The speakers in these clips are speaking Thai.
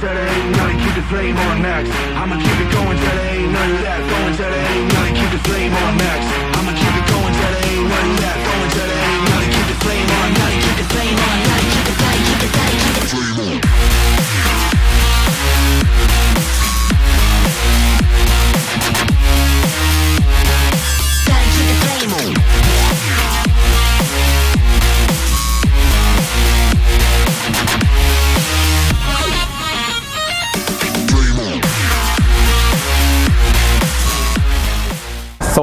till there ain't none. Keep the flame on max. I'ma keep it going till there ain't none left. Going till there ain't none. Keep the flame on max. I'ma keep it going till there ain't none left. Going till there ain't none. Keep the flame on. Gotta keep the flame on. Gotta keep it. Gotta keep it. Gotta keep the flame on.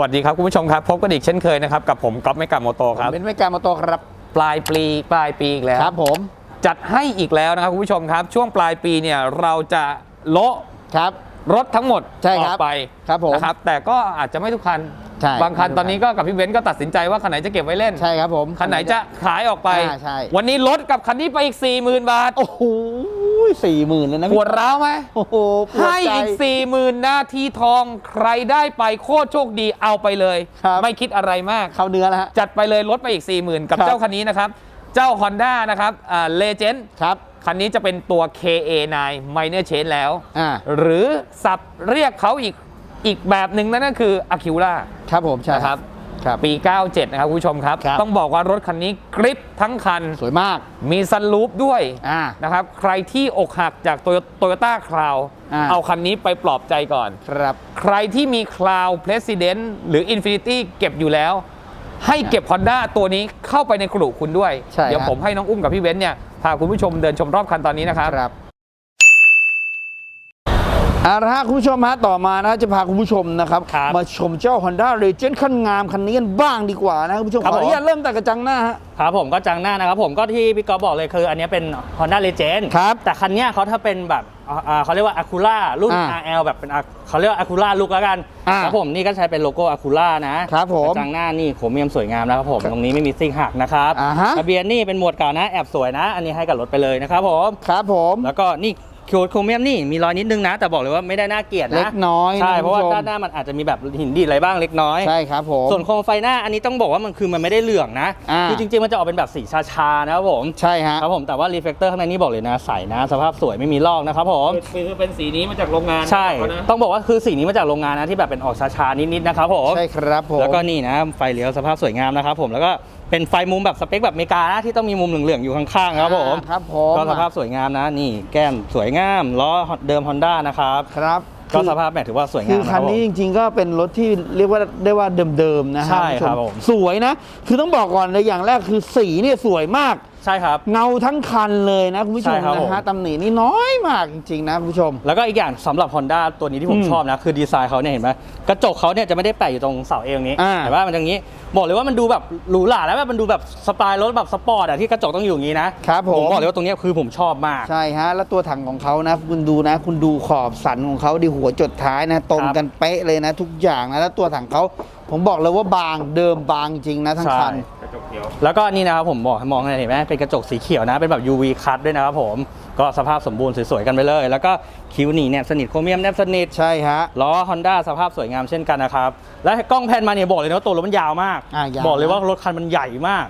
วัสดีครับคุณผู้ชมครับ พบกันอีกเช่นเคยนะครับ กับผมก๊อฟเมกาโมโตครับเป็นไม่การมาโตครับ ปลายปีปลายปีอีกแล้วครับผมจัดให้อีกแล้วนะครับคุณผู้ชมครับ ช่วงปลายปีเนี่ยเราจะโละครับรถทั้งหมดใช่อครัอบกไปครับผมนะครับแต่ก็อาจจะไม่ทุกคันใช่บางคันไม่ทุกคันตอนนี้ก็กับพี่เบนซ์ก็ตัดสินใจว่าคันไหนจะเก็บไว้เล่นใช่ครับผมคันไหนจะขายออกไปอ่าใช่วันนี้ลดกับคันนี้ไปอีก 40,000 บาทโอ้โห สี่หมื่นเลยนะปพี่วดร้าวไหมโอ้โหปวดให้ใจ อีก40,000หน้าทีทองใครได้ไปโคตรโชคดีเอาไปเลย ครับ ไม่คิดอะไรมาก เข้าเนื้อแล้วฮะ จัดไปเลยลดไปอีก 40,000 กับครับ เจ้าคันนี้นะครับ เจ้า Honda นะครับอ่า Legend ครับ คันนี้จะเป็นตัว KA9 Minor Change แล้ว อ่า หรือสับเรียกเขาอีกอีกแบบหนึ่งนั่นก็คือ Acura ครับผมใช่ นะครับ ครับปี 97 นะครับคุณผู้ชมครับ ครับ ต้องบอกว่ารถคันนี้กริปทั้งคัน สวยมาก มีซันลูปด้วยอ่า นะครับ ใครที่อกหักจากโตโยต้าคราวอ่า เอาคันนี้ไปปลอบใจก่อน ครับ ใครที่มีคลาว President หรือ Infinity เก็บอยู่แล้ว ให้เก็บ Honda ตัวนี้เข้าไปในกลุ่คุณด้วย ใช่เดี๋ยวครับผมให้น้องอุ้มกับพี่เบนซ์เนี่ยพาคุณผู้ชมเดินชมรอบคันตอนนี้นะครับ ครับ เอาละฮะคุณผู้ชมฮะต่อมานะจะพาคุณผู้ชมนะครับ ครับมาชมเจ้า Honda Legend คันงามคันนี้กันบ้างดีกว่านะคุณผู้ชมครับขออนุญาตผม เริ่มแต่กระจังหน้าฮะ ครับผมก็จังหน้านะครับผมก็ที่พี่กอฟบอกเลยคืออันเนี้ยเป็น Honda Legend ครับแต่คันเนี้ยเขาถ้าเป็นแบบอ่าอ่าเขาเรียกว่า Acura รุ่น อ่า RL แบบเป็น Ac- เขาเรียกว่า Acura ลุกแล้วกันอ่าครับผมนี่ก็ใช้เป็นโลโก้ Acura นะครับผมกระจังหน้านี่โครเมียมสวยงามนะครับผมตรงนี้ไม่มีซิ่งหักนะครับอ่าฮะ ทะเบียนนี่เป็นหมวดเก่านะแอบสวยนะ อันนี้ให้กับรถไปเลยนะครับผม ครับผม แล้วก็นี่ โครเมียมนี่มีรอยนิดนึงนะ แต่บอกเลยว่าไม่ได้น่าเกลียดนะเล็กน้อยนใช่เพราะว่าคุณผู้ชมด้านหน้ามันอาจจะมีแบบหินดีดอะไรบ้างเล็กน้อยใช่ครับผมส่วนโคมไฟหน้าอันนี้ต้องบอกว่ามันคือมันไม่ได้เหลืองนะอ่าคือจริงๆมันจะออกเป็นแบบสีชาๆนะครับผมใช่ฮะครับผมแต่ว่ารีเฟกเตอร์ข้างในนี่บอกเลยนะใสนะสภาพสวยไม่มีลอกนะครับผมคือเป็นสีนี้มาจากโรงงานใช่เขานะต้องบอกว่าคือสีนี้มาจากโรงงานนะที่แบบเป็นออกชาๆนิดๆนะครับผมใช่ครับผมแล้วก็นี่นะไฟเลี้ยวสภาพสวยงามนะครับผมแล้วก็ เป็นไฟมุมแบบสเปคแบบอเมริกานะที่ต้องมีมุมเหลืองๆอยู่ข้างๆครับผมอ่าครับผมก็สภาพสวยงามนะนี่แก้มสวยงามล้อเดิม Honda นะครับครับก็สภาพแม็กถือว่าสวยงามคือนะคันผมนี้จริง ๆ ก็เป็นรถที่เรียกว่าได้ว่าเดิมๆนะฮะใช่ณผู้ชครับผมสวยนะ คือต้องบอกก่อนเลยอย่างแรกคือสีเนี่ยสวยมาก ใช่ครับ เงาทั้งคันเลยนะคุณผู้ชมใช่ครับนะผมฮะตำหนินี่น้อยมากจริงๆนะคุณผู้ชม แล้วก็อีกอย่างสำหรับ Honda ตัวนี้ที่ผมอืมชอบนะ คือดีไซน์เขาเนี่ยเห็นไหมกระจกเขาเนี่ยจะไม่ได้แปะอยู่ตรงเสาเอวนี้อ่า แต่ว่ามันอย่างนี้ บอกเลยว่ามันดูแบบหรูหราแล้วแบบมันดูแบบสไตล์รถแบบสปอร์ตอะที่กระจกต้องอยู่อย่างนี้นะครับผมบอกเลยว่าตรงเนี้ยคือผมชอบมาก ใช่ฮะ แล้วตัวถังของเขานะ คุณดูนะ คุณดูขอบสันของเขาดิหัวจดท้ายนะ ตรงครับกันเป๊ะเลยนะ ทุกอย่างนะ แล้วตัวถังเขาผมบอกเลยว่าบางเดิมบางจริงนะทั้งคันก ระจกเขียว แล้วก็นี่นะครับผมบอกให้มองเห็นไหมเป็นกระจกสีเขียวนะ เป็นแบบ UV คัดด้วยนะครับผมก็สภาพสมบูรณ์สวยๆกันไปเลย แล้วก็คิ้วหนีแนบสนิทโครเมียมแนบสนิทใช่ฮะล้อ Honda สภาพสวยงามเช่นกันนะครับและกล้องแพนมาเนี่ยบอกเลยนะว่าตัวรถมันยาวมาก อะยาว บอกเลยว่ารถคันมันใหญ่มาก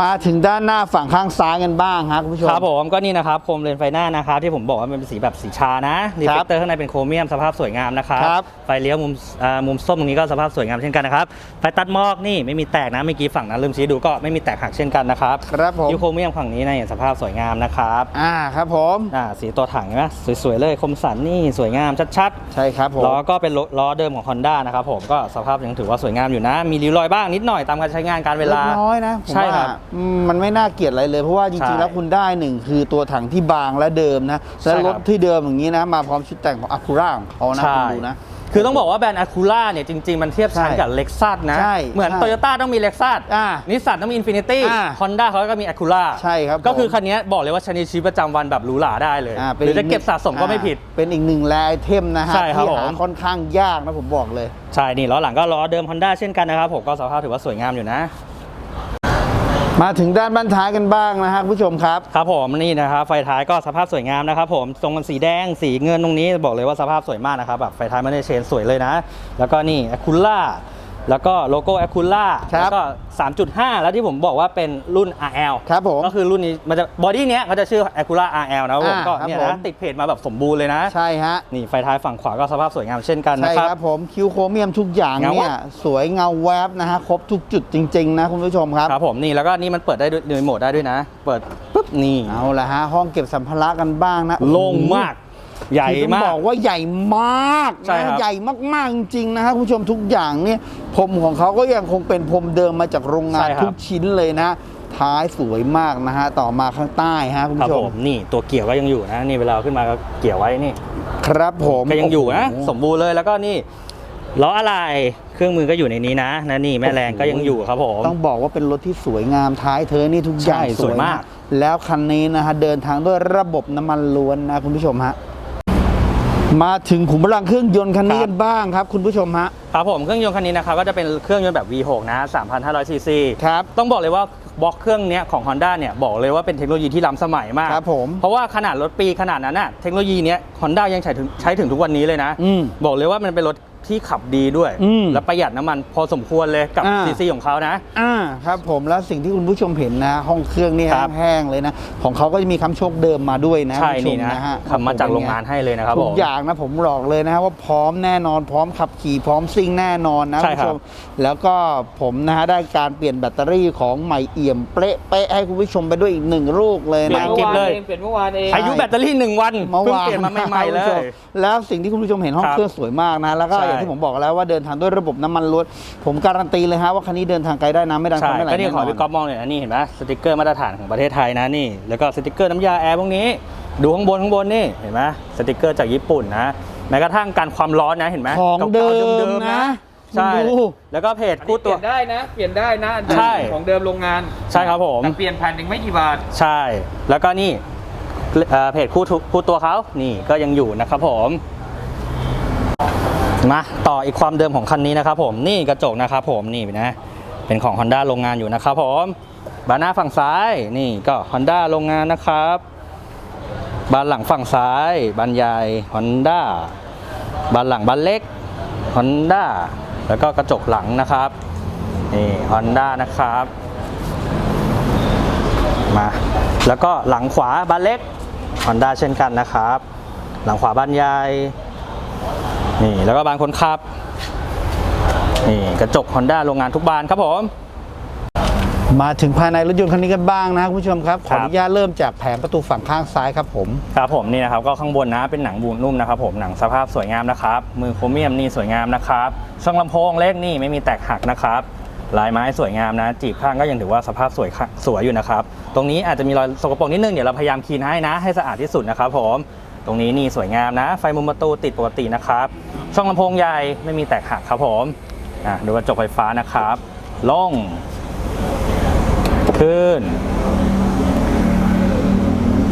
มาถึงด้านหน้าฝั่งข้างซ้ายกันบ้างฮะคุณผู้ชม ครับผมก็นี่นะครับโคมเลนส์ไฟหน้านะครับที่ผมบอกว่ามันเป็นสีแบบสีชานะรีคเฟรักบเตอร์ข้างในเป็นโครเมียมสภาพสวยงามนะครับครับ ไฟเลี้ยวมุมอ่ามุมส้มตรงนี้ก็สภาพสวยงามเช่นกันนะครับไฟตัดหมอกนี่ไม่มีแตกนะเมื่อกี้ฝั่งนั้นลืมชี้ดูก็ไม่มีแตกหักเช่นกันนะครับครับผม ยูโครเมียมฝั่งนี้นะเห็นสภาพสวยงามนะครับอ่าครับผม อ่าสีตัวถังเห็นไหมสวยๆเลยคมสันนี่สวยงามชัดใช่ครับผมๆล้อก็เป็นล้อเดิมของ Honda นะครับผมก็สภาพยังถือว่าสวยงามอยู่นะ มีริ้วรอยบ้างนิดหน่อยตามการใช้งานการเวลาล็กน้อยนะผมใช่ครับว่า อืมมันไม่น่าเกลียดอะไรเลย เพราะว่าจใช่ริงๆ แล้วคุณได้หนึ่งคือตัวถังที่บางและเดิมนะใช่และครรัถบที่เดิมอย่างนี้นะ มาพร้อมชุดแต่งของอาคูร่าของเขานะคุณดูนะ คือต้องบอกว่าแบรนด์ Acura เนี่ยจริง ๆ มันเทียบชั้นใช่กับ Lexus นะ ใช่เหมือนใช่ Toyota ต้องมี Lexus อ่านิสสันต้องมี Infinity อ่า Honda เขาก็มี Acura ใช่ครับก็คือผม คันนี้บอกเลยว่าใช้ในชีวิตประจำวันแบบหรูหราได้เลยอ่าหรือจะเก็บสะสมก็ไม่ผิด อ่าเป็นอีกหนึ่งแรไอเทมนะฮะใช่ครับที่หาผม ค่อนข้างยากนะผมบอกเลย ใช่นี่ล้อหลังก็ล้อเดิม Honda เช่นกันนะครับผมก็สภาพถือว่าสวยงามอยู่นะ มาถึงด้านบ้านท้ายกันบ้างนะฮะคุณผู้ชมครับ ครับผมนี่นะครับไฟท้ายก็สภาพสวยงามนะครับผมตรงกันสีแดงสีเงินตรงนี้บอกเลยว่าสภาพสวยมากนะครับแบบไฟท้ายไม่ได้เชนสวยเลยนะ แล้วก็นี่คุล่า แล้วก็โลโก้แอคูล่าครับแล้วก็ 3.5 แล้วที่ผมบอกว่าเป็นรุ่น RL ครับผม ก็คือรุ่นนี้มันจะบอดี้เนี้ยเขาจะชื่อ a c u r a RL นะครับผมอ่าก็ครับเนี่ยผม นะติดเพจมาแบบสมบูรณ์เลยนะ ใช่ฮะ นี่ไฟท้ายฝั่งขวาก็สภาพสวยงามเช่นกันนะใช่ครับครับผมคิวโครเมียมทุกอย่างเงาเนี่ยวะสวยเงาแวบนะฮะ ครบทุกจุดจริง ๆ นะคุณผู้ชมครับ ครับผมนี่แล้วก็นี่มันเปิดได้ด้วยรีโมทได้ด้วยนะ เปิดปุ๊บนี่ เอาละฮะ ห้องเก็บสัมภาระกันบ้างนะโล่งมาก ใหญ่คือต้องมาบกอกว่าใหญ่มากใช่ครันะบใหญ่มากๆจริงๆนะฮะคุณผู้ชมทุกอย่างเนี่ยพรมของเขาก็ยังคงเป็นพรมเดิมมาจากโรงงานทุกชิ้นเลยนะท้ายสวยมากนะฮะต่อมาข้างใต้ฮะคุณครับผู้ชผมมนี่ตัวเกี่ยวก็ยังอยู่นะนี่เวลาเอาขึ้นมาก็เกี่ยวไว้นี่ ครับผมก็ยังอยู่นะโโหสมบูรณ์เลยแล้วก็นี่ล้ออะไรเครื่องมือก็อยู่ในนี้นะนะนี่แม่แรงก็ยังอยู่ครับผมต้องบอกว่าเป็นรถที่สวยงามท้ายเธอนี่ทุกอย่างใช่สวยมากนะแล้วคันนี้นะฮะเดินทางด้วยระบบน้ำมันล้วนนะคุณผู้ชมฮะ มาถึงขุมพลังเครื่องยนต์คันนี้กันบ้างครับ คุณผู้ชมฮะ ครับผมเครื่องยนต์คันนี้นะครับก็จะเป็นเครื่องยนต์แบบ V6 นะ 3,500 ซีซี ครับ ต้องบอกเลยว่าบล็อกเครื่องเนี้ยของ Honda เนี่ยบอกเลยว่าเป็นเทคโนโลยีที่ล้ำสมัยมาก ครับผมเพราะว่าขนาดรถปีขนาดนั้นน่ะเทคโนโลยีเนี้ย Honda ยังใช้ถึงใช้ถึงทุกวันนี้เลยนะ อืม บอกเลยว่ามันเป็นรถ ที่ขับดีด้วย อืม และประหยัดน้ำมันพอสมควรเลยกับอ่า ซีซีของเขานะ อ่าครับผมแล้วสิ่งที่คุณผู้ชมเห็นนะ ห้องเครื่องนี่ครับ แห้งๆเลยนะ ของเขาก็จะมีคำโชคเดิมมาด้วยนะใช่คุณผู้ชนี่มนะฮะทำมาจากโรงงานให้เลยนะครับทุผกม อย่างนะผมบอกเลยนะฮะว่าพร้อมแน่นอน พร้อมขับขี่พร้อมซิ่งแน่นอนนะใช่คุณครับ ผู้ชมแล้วก็ผมนะฮะได้การเปลี่ยนแบตเตอรี่ของใหม่เอี่ยมเป๊ะเป๊ะให้คุณผู้ชมไปด้วยอีกหนึ่งลูกเลยเปลี่นะ ยนกิ๊บเลย เปลี่ยนเมื่อวานเองอายุแบตเตอรี่หนึ่งวันเมื่อเพิ่งวานเปลี่ยนมาใหม่ๆเลคุณผู้ชยแล้วสิ่งที่คุณผู้ชมเห็นห้องครับเครื่องสวยมากนะ แล้วก็ใช่อย่างที่ผมบอกแล้วว่าเดินทางด้วยระบบน้ำมันล้วนผมการันตีเลยฮะว่าคันนี้เดินทางไกลได้นะไม่ดังใช่ไม่ไหลก็นี่แน่ขนออน พี่ก๊อฟมองเลยนะนี่เห็นไหมสติกเกอร์มาตรฐานของประเทศไทยนะนี่ แล้วก็สติกเกอร์น้ำยาแอร์พวกนี้ ดูข้างบนข้างบนนี่เห็นไหมสติกเกอร์จากญี่ปุ่นนะแม้กระทั่งการความร้อนนะเห็นไหมของเดิก่าๆมนะใช่คุณดู แล้วก็เพจเปคู่ลี่ตัวย นได้นะ เปลี่ยนได้นะใช่ ของเดิมโรงงานใช่ครับผม แต่เปลี่ยนแผ่นหนึ่งไม่กี่บาท ใช่ แล้วก็นี่เอ่อเพจคู่ทุคู่ตัวเขานี่ก็ยังอยู่นะครับผม มาต่ออีกความเดิมของคันนี้นะครับผมนี่กระจกนะครับผมนี่นะเป็นของ Honda โรงงานอยู่นะครับผมบานหน้าฝั่งซ้ายนี่ก็ Honda โรงงานนะครับบานหลังฝั่งซ้ายบานใหญ่ Honda บานหลังบานเล็ก Honda แล้วก็กระจกหลังนะครับนี่ Honda นะครับมาแล้วก็หลังขวาบานเล็ก Honda เช่นกันนะครับ หลังขวาบานใหญ่ นี่แล้วก็บานคนขับนี่กระจก Honda โรงงานทุกบานครับผม มาถึงภายในรถยนต์คันนี้กันบ้างนะคุณผู้ชมครับขครัอบอนุญาตเริ่มจากแผงประตูฝั่งข้างซ้ายครับผม ครับผมนี่นะครับก็ข้างบนนะเป็นหนังบูนนุ่มนะครับผมหนังสภาพสวยงามนะครับ มือโครเมียมนี่สวยงามนะครับช่องลำโพงเล็กนี่ไม่มีแตกหักนะครับลายไม้สวยงามนะ จีบข้างก็ยังถือว่าสภาพสวยค่ะสวยอยู่นะครับ ตรงนี้อาจจะมีรอยสกปรกนิดนึงเดี๋ยวเราพยายามคลีนให้นะ ให้สะอาดที่สุดนะครับผม ตรงนี้นี่สวยงามนะ ไฟมุมประตูติดปกตินะครับ ช่องลำโพงใหญ่ไม่มีแตกหักครับผมอะดูกระจกไฟฟ้านะครับ ลง ขึ้น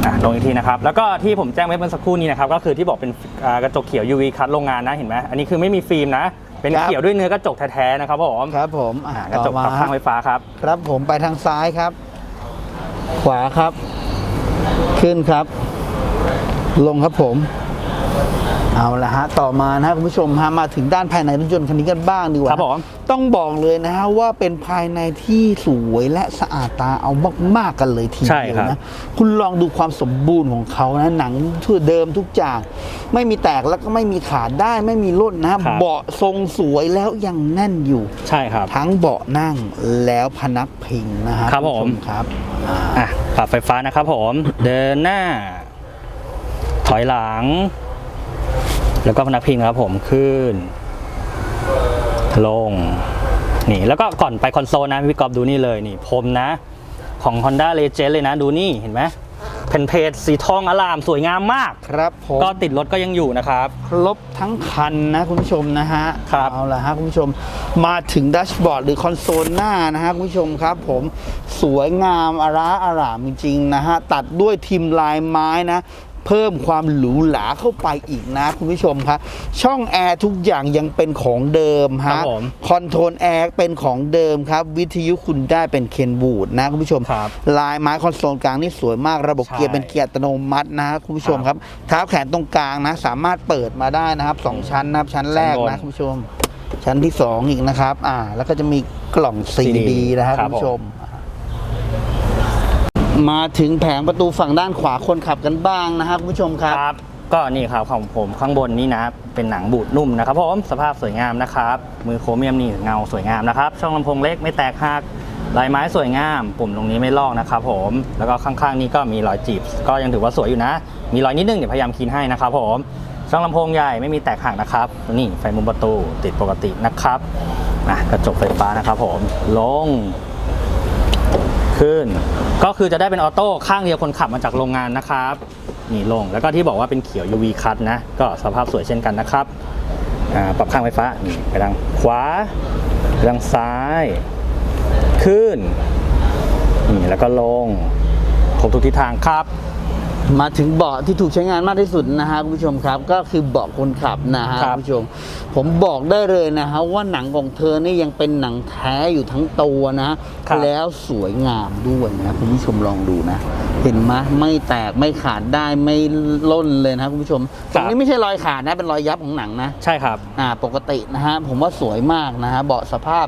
อะลงอีกทีนะครับ แล้วก็ที่ผมแจ้งไว้เมื่อสักครู่นี้นะครับ ก็คือที่บอกเป็นอ่ากระจกเขียว UV คัดโรงงานนะเห็นไหมอันนี้คือไม่มีฟิล์มนะ เป็นครับ เขียวด้วยเนื้อกระจกแท้ๆนะครับผมครับผมอะอ่ากระจกต่อปรับมาข้างไฟฟ้าครับ ครับผมไปทางซ้ายครับ ขวาครับ ขึ้นครับ ลงครับผมเอาละฮะต่อมานะคุณผู้ชมฮะมาถึงด้านภายในรถยนต์คันนี้กันบ้างดีกว่าครับผมต้องบอกเลยนะฮะว่าเป็นภายในที่สวยและสะอาดตาเอามากๆกันเลยทีใช่เดียวครับนะคุณลองดูความสมบูรณ์ของเขานะหนังทั่วเดิมทุกอย่างไม่มีแตกแล้วก็ไม่มีขาดได้ไม่มีร่นนะเบาะทรงสวยแล้วยังแน่นอยู่ ใช่ครับ ทั้งเบาะนั่งแล้วพนักพิงนะฮะครับณผู้ชผมครับอ่าอะปรับไฟฟ้านะครับผมเดินหน้า ถอยหลัง แล้วก็พนักพิงนะครับผมขึ้น ลง นี่แล้วก็ก่อนไปคอนโซลนะพี่กอฟดูนี่เลยนี่พรมนะ ของ Honda Legend เลยนะดูนี่เห็นไหมเป็นเพจสีทองอลามสวยงามมาก ครับผมก็ติดรถก็ยังอยู่นะครับ ครบทั้งคันนะคุณผู้ชมนะฮะครับเอาละฮะคุณผู้ชมมาถึงดัชบอร์ดหรือคอนโซลหน้านะฮะคุณผู้ชมครับ ผมสวยงามอาราอารามจริงๆนะฮะตัดด้วยทีมลายไม้นะ เพิ่มความหรูหราเข้าไปอีกนะคุณผู้ชมครับช่องแอร์ทุกอย่างยังเป็นของเดิมครัฮะบผมคอนโทรลแอร์เป็นของเดิมครับ วิทยุคุณได้เป็นเคนบูดนะคุณผู้ชมครับลายไม้คอนโซลกลางนี่สวยมากระบบใช่เกียร์เป็นเกียร์อัตโนมัตินะฮะคุณผู้ชมครับเท้าแขนตรงกลางนะ สามารถเปิดมาได้นะครับสองชั้นนะครับชั้นแรกชั้นบนะนคุณผู้ชม ชั้นที่สองอีกนะครับอ่าแล้วก็จะมีกล่อง CD CD นะครับครัคุบณผู้ชมม มาถึงแผงประตูฝั่งด้านขวาคนขับกันบ้างนะครับคุณผู้ชมครับ ครับ ก็นี่ครับของผมข้างบนนี่นะเป็นหนังบูดนุ่มนะครับผมสภาพสวยงามนะครับ มือโครเมียมนี่เงาสวยงามนะครับ ช่องลำโพงเล็กไม่แตกหักลายไม้สวยงาม ปุ่มตรงนี้ไม่ลอกนะครับผมแล้วก็ข้างๆ นี้ก็มีรอยจีบ ก็ยังถือว่าสวยอยู่นะ มีรอยนิดนึงเดี๋ยวพยายามคีนให้นะครับผมช่องลำโพงใหญ่ไม่มีแตกหักนะครับนี่ไฟมุมประตูติดปกตินะครับอะกระจกไฟฟ้านะครับผมลง ขึ้น ก็คือจะได้เป็นออโต้ข้างเดียวคนขับมาจากโรงงานนะครับนี่ลงแล้วก็ที่บอกว่าเป็นเขียว UV คัทนะ ก็สภาพสวยเช่นกันนะครับปรับข้างไฟฟ้านี่ไปทางขวาไปทางซ้าย ขึ้นนี่แล้วก็ลงครบทุกทิศทางครับ มาถึงเบาะที่ถูกใช้งานมากที่สุดนะฮะคุณผู้ชมครับ ก็คือเบาะคนขับนะฮะครัคุบณผู้ชม ผมบอกได้เลยนะฮะว่าหนังของเธอนี่ยังเป็นหนังแท้อยู่ทั้งตัวนะครับแล้วสวยงามด้วยนะคุณผู้ชมลองดูนะเห็นไหมไม่แตกไม่ขาดได้ไม่ล่นเลยนะคุณผู้ชมตรงนี้ไม่ใช่รอยขาดนะเป็นรอยยับของหนังนะ ใช่ครับอ่าปกตินะฮะผมว่าสวยมากนะฮะเบาะสภาพ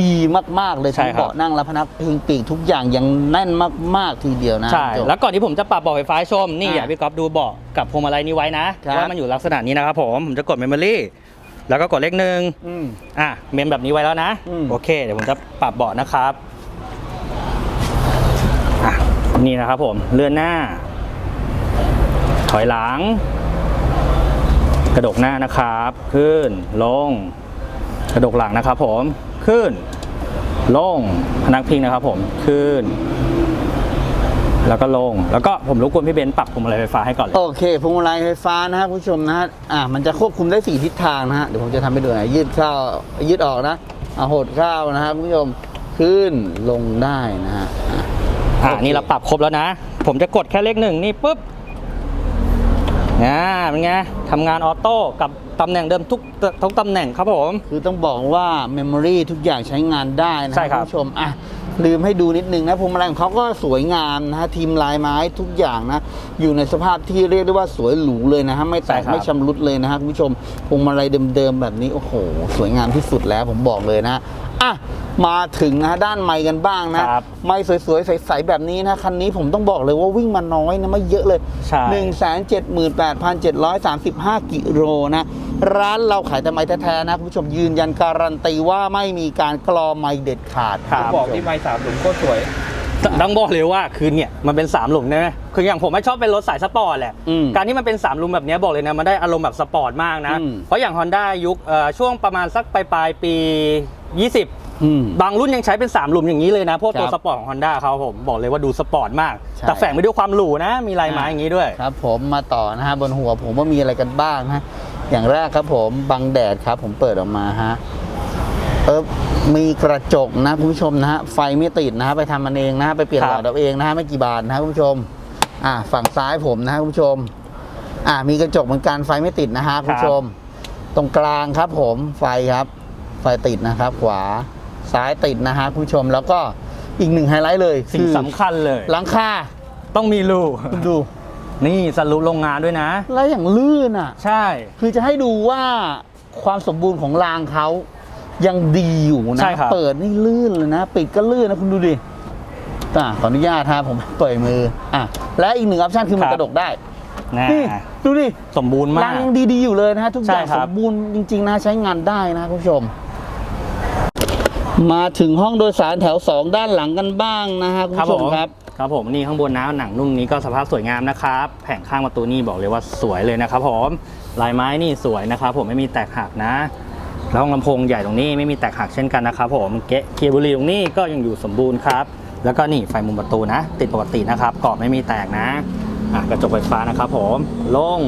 ดีมากๆเลยใช่ทั้งครับเบาะนั่งและพนักพิงปีกทุกอย่างยังแน่นมากๆทีเดียวนะใช่คุณผู้ชมแล้วก่อนที่ผมจะปรับเบาะไฟฟ้าให้ชมนี่อ่าอยากให้พี่ก๊อฟดูเบาะกับพวงมาลัยนี้ไว้นะครับว่ามันอยู่ลักษณะนี้นะครับผมผมจะกดเมมโมรี่แล้วก็กดเลขหนึ่งอืมอะเมมแบบนี้ไว้แล้วนะอืมโอเค เดี๋ยวผมจะปรับเบาะนะครับอะ นี่นะครับผมเลื่อนหน้า ถอยหลัง กระดกหน้านะครับ ขึ้นลง กระดกหลังนะครับผมขึ้น ลงพนักพิงนะครับผมขึ้น แล้วก็ลงแล้วก็ผมรบกวนพี่เบนซ์ปรับพวงมาลัยไฟฟ้าให้ก่อนเลย โอเคพวงมาลัยไฟฟ้านะฮะคุณผู้ชมนะฮะอ่ามันจะควบคุมได้สี่ทิศทางนะฮะเดี๋ยวผมจะทำให้ดูนะยืดเข้ายืดออกนะอ่าหดเข้านะฮะคุณผู้ชมขึ้นลงได้นะฮะอะ อ่าโอเคนี่เราปรับครบแล้วนะ ผมจะกดแค่เลขหนึ่งนี่ปุ๊บอ่าเป็นไงทำงานออโต้กับตำแหน่งเดิมทุกทุกตำแหน่งครับผม คือต้องบอกว่าเมมโมรีทุกอย่างใช้งานได้นะใช่ครับณผู้ชมอะลืมให้ดูนิดนึงนะพวงมาลัยของเขาก็สวยงามนะฮะทีมลายไม้ทุกอย่างนะ อยู่ในสภาพที่เรียกได้ว่าสวยหรูเลยนะฮะไม่แตกไม่ชำรุดเลยนะฮะคุณผู้ชมพวงมาลัยเดิมๆแบบนี้โอ้โห สวยงามที่สุดแล้วผมบอกเลยนะ อะมาถึงนะด้านไม้กันบ้างนะครับไม้สวยๆ ใส ๆ แบบนี้นะ คันนี้ผมต้องบอกเลยว่าวิ่งมาน้อยนะไม่เยอะเลยใช่หนึ่ง178,735 กิโลนะ ร้านเราขายแต่ไม้แท้ ๆ นะ คุณผู้ชมยืนยันการันตีว่าไม่มีการกลอไม้เด็ดขาดครับบอกที่ไม่สามหลุมโคตรสวยต้องบอกเลยว่าคือเนี่ยมันเป็น3หลุมใช่ไหมคืออย่างผมไม่ชอบเป็นรถสายสปอร์ตแหละอืมการที่มันเป็น3หลุมแบบเนี้ยบอกเลยนะมันได้อารมณ์แบบสปอร์ตมากนะอืมเพราะอย่าง Honda ยุคเอ่อช่วงประมาณสักปลายปลายๆปี 20 อืม บางรุ่นยังใช้เป็น 3 หลุมอย่างนี้เลยนะ พวกตัวครับสปอร์ตของ Honda เขาผมบอกเลยว่าดูสปอร์ตมาก ใช่ แต่แฝงไปด้วยความหรูนะ มีลายไม้อย่างนี้ด้วย ครับผมมาต่อนะฮะบนหัวผมว่ามีอะไรกันบ้างฮะอย่างแรกครับผมบังแดดครับ ผมเปิดออกมาฮะเออมีกระจกนะคุณผู้ชมนะฮะไฟไม่ติดนะฮะไปทำมันเองนะฮะไปเปลี่ยนคหรัลบอดเอาเองนะฮะไม่กี่บาทนะฮะคุณผู้ชม อ่าฝั่งซ้ายผมนะฮะคุณผู้ชม อ่ามีกระจกเหมือนกันไฟไม่ติดนะฮะคุณผู้ชม ตรงกลางครับผมไฟครับ ไฟติดนะครับ ขวาซ้ายติดนะฮะคุณผู้ชมแล้วก็อีกหนึ่งไฮไลท์เลยสิ่งคือสำคัญเลย หลังคาต้องมีรูคุณดู นี่สรุปโรงงานด้วยนะ แล้วอย่างลื่นอะ ใช่ คือจะให้ดูว่าความสมบูรณ์ของรางเขายังดีอยู่นะ ใช่ครับ เปิดนี่ลื่นเลยนะ ปิดก็ลื่นนะคุณดูดิอะขออนุญาตฮะผมเปิดมืออะและอีกหนึ่งออปชันคือมันกระดกได้นะนี่ดูดิ สมบูรณ์มาราก งยังดีๆอยู่เลยนะฮะทุกอย่างใช่ครัสบ มบูรณ์จริง ๆ นะใช้งานได้นะคุณผู้ชม มาถึงห้องโดยสารแถวสองด้านหลังกันบ้างนะฮะคุณผู้ชมครับ ครับผมนี่ข้างบนนะหนังนุ่มนี้ก็สภาพสวยงามนะครับ แผงข้างประตูนี่บอกเลยว่าสวยเลยนะครับผมลายไม้นี่สวยนะครับผมไม่มีแตกหักนะแล้วห้องลำโพงใหญ่ตรงนี้ไม่มีแตกหักเช่นกันนะครับผมเกะเกียร์บุหรีตรงนี้ก็ยังอยู่สมบูรณ์ครับ แล้วก็นี่ไฟมุมประตูนะ ติดปกตินะครับกรอบไม่มีแตกนะอะกระจกไฟฟ้านะครับผมลง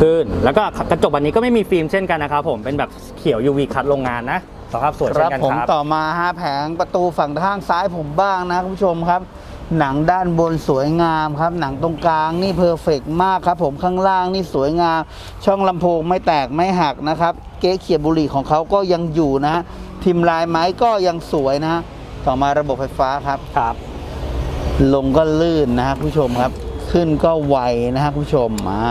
ขึ้น แล้วก็กระจกบันนี้ก็ไม่มีฟิล์มเช่นกันนะครับผมเป็นแบบเขียว UV คัดโรงงานนะ สภาพสวยคเช่รับนกันผมครับ ต่อมาฮะแผงประตูฝั่งข้างซ้ายผมบ้างนะคุณผู้ชมครับ หนังด้านบนสวยงามครับ หนังตรงกลางนี่เพอร์เฟกมากครับ ผมข้างล่างนี่สวยงาม ช่องลำโพงไม่แตกไม่หักนะครับ เก๊เขียบบุหรี่ของเขาก็ยังอยู่นะฮะทิมลายไม้ก็ยังสวยนะฮะต่อมาระบบไฟฟ้าครับ ครับ ลงก็ลื่นนะฮะคุณผู้ชมครับ ขึ้นก็ไวนะฮะคุณผู้ชมมา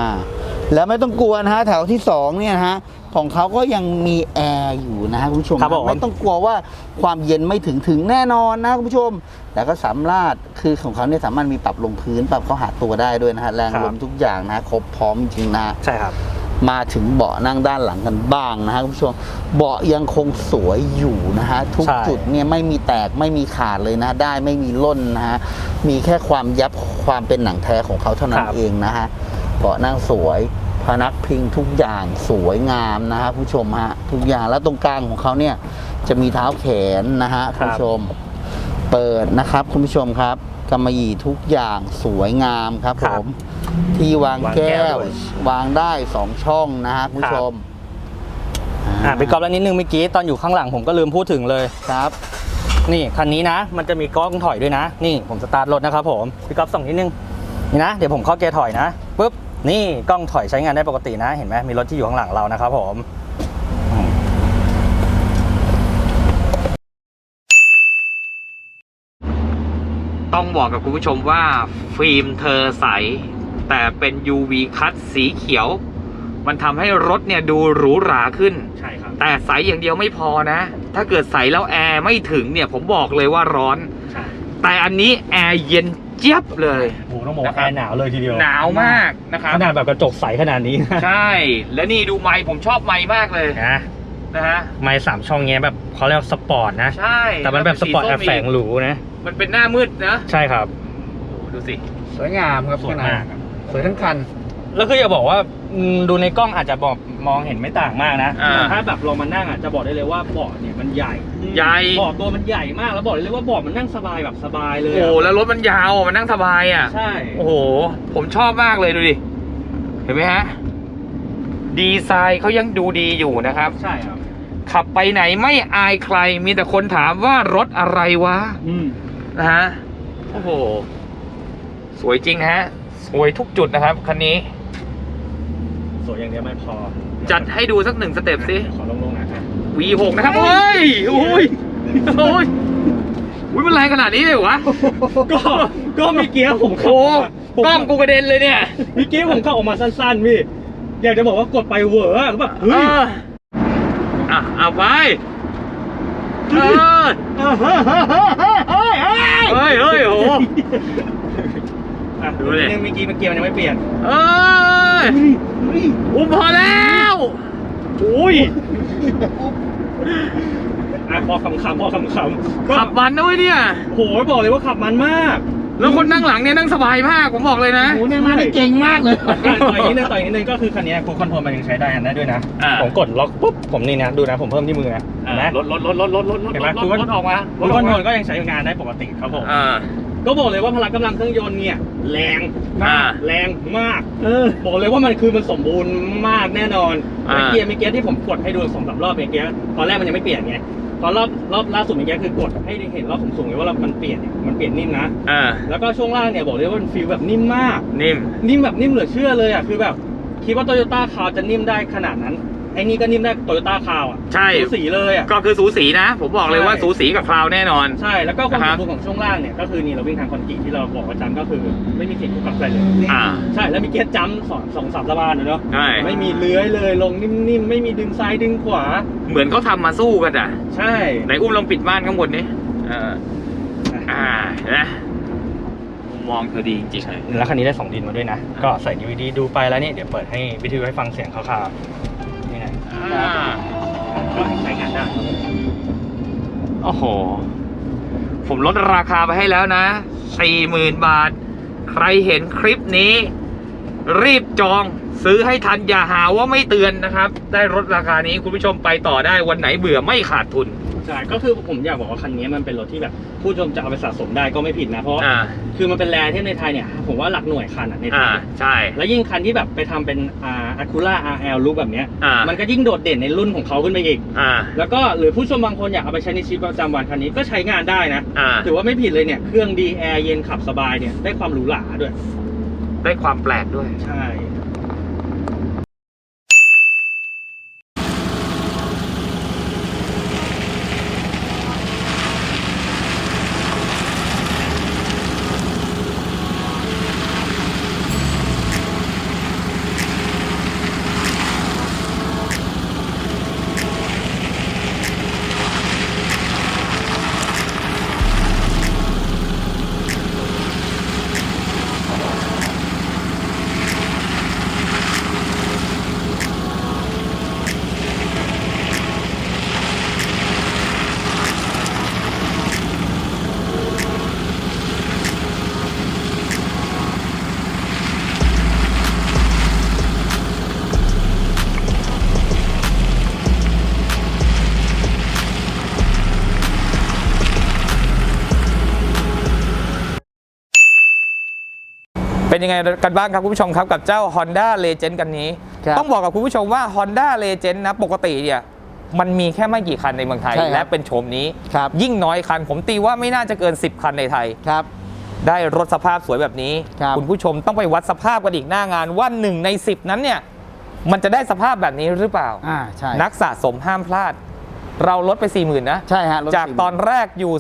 แล้วไม่ต้องกลัวนะฮะแถวที่สองเนี่ยนะฮะ ของเขาก็ยังมีแอร์อยู่นะฮะคุณผู้ชมครับผม ไม่ต้องกลัวว่าความเย็นไม่ถึงถึงแน่นอนนะคุณผู้ชม แต่ก็สามารถคือของเขาเนี่ยสามารถมีปรับลงพื้น ปรับเข้าหาตัวได้ด้วยนะฮะแรงลมทุกอย่างนะครบพร้อมจริงๆนะ ใช่ครับ มาถึงเบาะนั่งด้านหลังกันบ้างนะฮะคุณผู้ชมเบาะยังคงสวยอยู่นะฮะทุกใช่ จุดเนี่ยไม่มีแตกไม่มีขาดเลยนะ ได้ไม่มีล่นนะฮะมีแค่ความยับความเป็นหนังแท้ของเขาเท่านั้นเองนะฮะเบาะนั่งสวย พนักพิงทุกอย่างสวยงามนะฮะคุณผู้ชมฮะทุกอย่างแล้วตรงกลางของเขาเนี่ยจะมีเท้าแขนนะฮะคุณผู้ชม เปิดนะครับคุณผู้ชมครับกำมะหยี่ทุกอย่างสวยงามครับคผรับมที่วางวางแก้แก้ววด้วยวางได้สองช่องนะฮะคุณผู้ชมอ่าพี่กอล์ฟแล้วนิดนึงเมื่อกี้ตอนอยู่ข้างหลังผมก็ลืมพูดถึงเลยครับ นี่คันนี้นะ มันจะมีกล้องถอยด้วยนะ นี่ผมสตาร์ทรถนะครับผมพี่ก๊อฟส่งนิดนึงนี่นะเดี๋ยวผมเข้าเกียร์ถอยนะปุ๊บ นี่กล้องถอยใช้งานได้ปกตินะ เห็นไหมมีรถที่อยู่ข้างหลังเรานะครับผมอืมต้องบอกกับคุณผู้ชมว่าฟิล์มเธอใส แต่เป็น UV คัตสีเขียว มันทำให้รถเนี่ยดูหรูหราขึ้น ใช่ครับ แต่ใสอย่างเดียวไม่พอนะ ถ้าเกิดใสแล้วแอร์ไม่ถึงเนี่ยผมบอกเลยว่าร้อนใช่แต่อันนี้แอร์เย็น เจี๊ยบเลยโอ้โหต้องบอกว่านะครับแอร์หนาวเลยทีเดียวหนาวมากนะครับขนาดแบบกระจกใสขนาดนี้นะใช่ และนี่ดูไมค์ผมชอบไมค์มากเลยนะนะฮะไม่สามช่องเงี้ยแบบเขาเรียกว่าสปอร์ตนะใช่แต่มันแบบสปอร์ตแอบแฝงหรูนะมันเป็นหน้ามืดนะ ใช่ครับโอ้โหดูสิ สวยงามครับสวยมากสวยทั้งคัน แล้วคืออย่าบอกว่าอืมดูในกล้องอาจจะบอกมองเห็นไม่ต่างมากนะอ่า แต่ถ้าแบบลงมานั่งอะจะบอกได้เลยว่าเบาะเนี่ยมันใหญ่ใหญ่เบาะตัวมันใหญ่มากแล้วบอกได้เลยว่าเบาะมันนั่งสบายแบบสบายเลยโอ้อะโหแล้วรถมันยาวมันนั่งสบายอะ ใช่โอ้โห ผมชอบมากเลยดูดิ เห็นไหมฮะ ดีไซน์เขายังดูดีอยู่นะครับ ใช่ครับขับไปไหนไม่อายใคร มีแต่คนถามว่ารถอะไรวะ อืมนะฮะ โอ้โห สวยจริงฮะ สวยทุกจุดนะครับ คันนี้ สวยอย่างเดียวไม่พอจัดให้ดูสักหนึ่งสเต็ปสิขอลงๆหนะครับ V6 นะครับโอ้ยโอ้ยโอ้ยอุ้ยมันแรงขนาดนี้เลยวะก็ก็มีเกียร์ผมขัโอ้บผมกล้องกูกระเด็นเลยเนี่ยมีเกียร์ผมขับออกมาสั้นๆพี่อยากจะบอกว่ากดไปเหวออะแบบเอเฮ้ยออะเอาไปเออเฮ้ยเฮ้ยโอ้โหอะดูดูดิดิเมื่อกี้เมื่อกี้มันยังไม่เปลี่ยนเอ้ ยอุ้มพอแล้วอุ้ยอะพอคำคำพอคำคำขับมันด้วยเนี่ย โหบอกเลยว่าขับมันมาก แล้วคนนั่งหลังเนี่ยนั่งสบายมากผมบอกเลยนะโอ้เนี่ยมาได้เก่งมากเลยต่อยนิดนึงต่อยนิดนึงก็คือคันนี้คูคอนโทรลมันยังใช้ได้นได้ด้วยนะผมกดล็อกปุ๊บผมนี่นะดูนะผมเพิ่มที่มือนะเห็นไหมรถรถรถรถรถรถรถเห็นไหมรถรถออกมาคูคอนโทรลก็ยังใช้งานได้ปกติครับผมอ่า ก็บอกเลยว่าพละกำลังเครื่องยนต์เนี่ย แรงมากอ่า แรงมากบอกเลยว่ามันคือมันสมบูรณ์มากแน่นอนอ่า แต่เกียร์เมื่อกี้ที่ผมกดให้ดูสองสามรอบเมื่อกี้ตอนแรกมันยังไม่เปลี่ยนไงตอนรอบรอบล่าสุดเมื่อกี้คือกดให้เห็นรอบสูงๆไงว่ามันเปลี่ยนเนี่ยมันเปลี่ยนนิ่มนะ อ่าแล้วก็ช่วงล่างเนี่ยบอกเลยว่ามันฟีลแบบนิ่มมาก นิ่ม นิ่มแบบนิ่มเหลือเชื่อเลยอะคือแบบ คิดว่าโตโยต้าคาวจะนิ่มได้ขนาดนั้น ไอ้นี่ก็นิ่มได้โตโยต้าคาวอะใช่ สูสีเลยอะ ก็คือสูสีนะ ผมบอกเลยใช่ว่าสูสีกับคราวแน่นอน ใช่ แล้วก็ความนะคสรับมบูรณ์ของช่วงล่างเนี่ย ก็คือนี่เราวิ่งทางคอนกรีตที่เราบอกประจำก็คือไม่มีเสียงกุกกักอะไรเลย อ่า ใช่ แล้วมีเกียร์จัมป์สองสองสามสะพานอะเนาะ ใช่ ไม่มีเลื้อยเลย ลงนิ่มๆ ไม่มีดึงซ้ายดึงขวา เหมือนเขาทำมาสู้กันอะ ใช่ ไหนอุ้มลองปิดม่านข้างบนนี้เอออ่าเห็นไหมมุมมองเธอดีจริงๆเลยแล้วคันนี้ได้สองดินมาด้วยนะ ก็ใส่ DVD ดูไปแล้วนี่เดี๋ยวเปิดให้วิทยุให้ฟังเสียงคร่าวๆนี่นะ อ่าก็ใช้งานได้ครับโอ้โห ผมลดราคาไปให้แล้วนะ 40,000 บาท ใครเห็นคลิปนี้ รีบจองซื้อให้ทันอย่าหาว่าไม่เตือนนะครับ ได้ลดราคานี้คุณผู้ชมไปต่อได้วันไหนเบื่อไม่ขาดทุน ใช่ก็คือผมอยากบอกว่าคันนี้มันเป็นรถที่แบบผู้ชมจะเอาไปสะสมได้ก็ไม่ผิดนะเพราะอ่าคือมันเป็นแรร์ที่ในไทยเนี่ยผมว่าหลักหน่วยคันอะในไทอ่ายใช่ แล้วยิ่งคันที่แบบไปทำเป็นอ่าอะคูล่า RL ลุคแบบเนี้ยอ่ามันก็ยิ่งโดดเด่นในรุ่นของเขาขึ้นไปอีก อ่าแล้วก็หรือผู้ชมบางคนอยากเอาไปใช้ในชีวิตประจำวันคันนี้ก็ใช้งานได้นะอ่าถือว่าไม่ผิดเลยเนี่ยเครื่องดีแอร์เย็นขับสบายเนี่ยได้ความหรูหราด้วย ได้ความแปลกด้วย ใช่ เป็นยังไงกันบ้างครับคุณผู้ชมครับกับเจ้า Honda Legend กันนี้ ครับต้องบอกกับคุณผู้ชมว่า Honda Legend นะปกติเนี่ยมันมีแค่ไม่กี่คันในเมืองไทย ใช่ครับ และเป็นโฉมนี้ ครับ ยิ่งน้อยคัน ผมตีว่าไม่น่าจะเกิน 10 คันในไทย ครับ ได้รถสภาพสวยแบบนี้ ครับณผู้ชมต้องไปวัดสภาพกันอีกหน้างานว่า1ใน 10 นั้นเนี่ยมันจะได้สภาพแบบนี้หรือเปล่า อ่าใช่นักสะสมห้ามพลาด เราลดไป 40,000นะ ใช่ฮะรถจากสี่ตอนแรกอยู่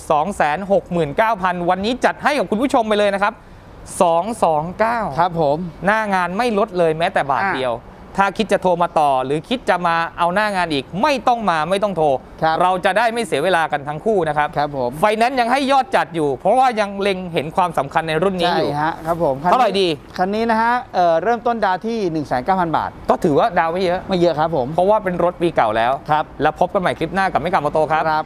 269,000 วันนี้จัดให้กับคุณผู้ชมไปเลยนะครับ 229 ครับผม หน้างานไม่ลดเลยแม้แต่บาทอะเดียว ถ้าคิดจะโทรมาต่อ หรือคิดจะมาเอาหน้างานอีก ไม่ต้องมาไม่ต้องโทร ครับเราจะได้ไม่เสียเวลากันทั้งคู่นะครับครับผม ไฟแนนซ์ยังให้ยอดจัดอยู่ เพราะว่ายังเล็งเห็นความสำคัญในรุ่นนี้ใช่อยู่ ฮะครับผมคันนี้เท่าไหร่ดี คันนี้นะฮะเอ่อเริ่มต้นดาวที่ 1,900บาท ก็ถือว่าดาวไม่เยอะ ไม่เยอะครับผม เพราะว่าเป็นรถปีเก่าแล้ว ครับ แล้วพบกันใหม่คลิปหน้ากับไม่กลับมาโตครับ ครับ